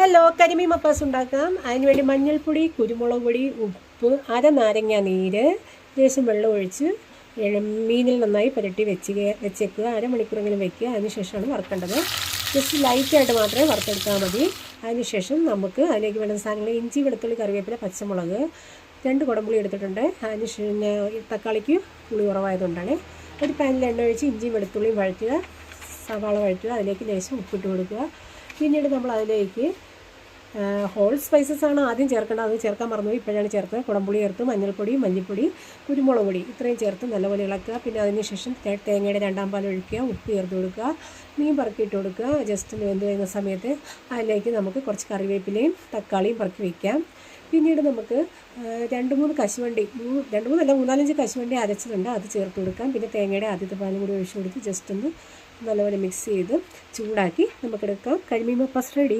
Hello കരിമീൻ മപ്പാസ് ഉണ്ടാക്കാം. അതിനുവേണ്ടി മഞ്ഞൾപ്പൊടി കുരുമുളക് പൊടി ഉപ്പ് അര നാരങ്ങ നീര് ലേശം വെള്ളം ഒഴിച്ച് മീനിൽ നന്നായി പുരട്ടി വെച്ച് വെച്ചേക്കുക. അരമണിക്കൂറെങ്കിലും വെക്കുക. അതിനുശേഷമാണ് വറുക്കേണ്ടത്. ജസ്റ്റ് ലൈറ്റായിട്ട് മാത്രമേ വറുത്തെടുത്താൽ മതി. അതിനുശേഷം നമുക്ക് അതിലേക്ക് വേണ്ട സാധനങ്ങൾ ഇഞ്ചി വെളുത്തുള്ളി കറിവേപ്പില പച്ചമുളക് രണ്ട് കുടംപുളി എടുത്തിട്ടുണ്ട്. അതിനുശേഷം തക്കാളിക്ക് പുളി കുറവായതുകൊണ്ടാണ് ഒരു പാനിൽ എണ്ണ ഒഴിച്ച് ഇഞ്ചി വെളുത്തുള്ളിയും വഴറ്റുക സവാള വഴറ്റുക അതിലേക്ക് ലേശം ഉപ്പിട്ട് കൊടുക്കുക. പിന്നീട് നമ്മൾ അതിലേക്ക് ഹോൾ സ്പൈസസ് ആണ് ആദ്യം ചേർക്കേണ്ടത്. അത് ചേർക്കാൻ മറന്നു ഇപ്പോഴാണ് ചേർത്തത്. കുടംപുളി ചേർത്ത് മഞ്ഞൾപ്പൊടി മല്ലിപ്പൊടി കുരുമുളക് പൊടി. ഇത്രയും ചേർത്ത് നല്ലപോലെ ഇളക്കുക. പിന്നെ അതിനുശേഷം തേങ്ങയുടെ രണ്ടാം പാൽ ഒഴിക്കുക. ഉപ്പ് ചേർത്ത് കൊടുക്കുക. മീൻ പറക്കിയിട്ട് കൊടുക്കുക. ജസ്റ്റ് വെന്ത് വരുന്ന സമയത്ത് അതിലേക്ക് നമുക്ക് കുറച്ച് കറിവേപ്പിലയും തക്കാളിയും പറക്കി വയ്ക്കാം പിന്നീട് നമുക്ക് രണ്ട് മൂന്ന് കശുവണ്ടി മൂന്ന് രണ്ട് മൂന്നല്ല മൂന്നാലഞ്ച് കശുവണ്ടി അരച്ചിട്ടുണ്ട് അത് ചേർത്ത് കൊടുക്കാം. പിന്നെ തേങ്ങയുടെ ആദ്യത്തെ പാലും കൂടി ഒഴിച്ചു കൊടുത്ത് ജസ്റ്റ് ഒന്ന് നല്ലപോലെ മിക്സ് ചെയ്ത് ചൂടാക്കി നമുക്കെടുക്കാം. കരിമീൻ മപ്പാസ് റെഡി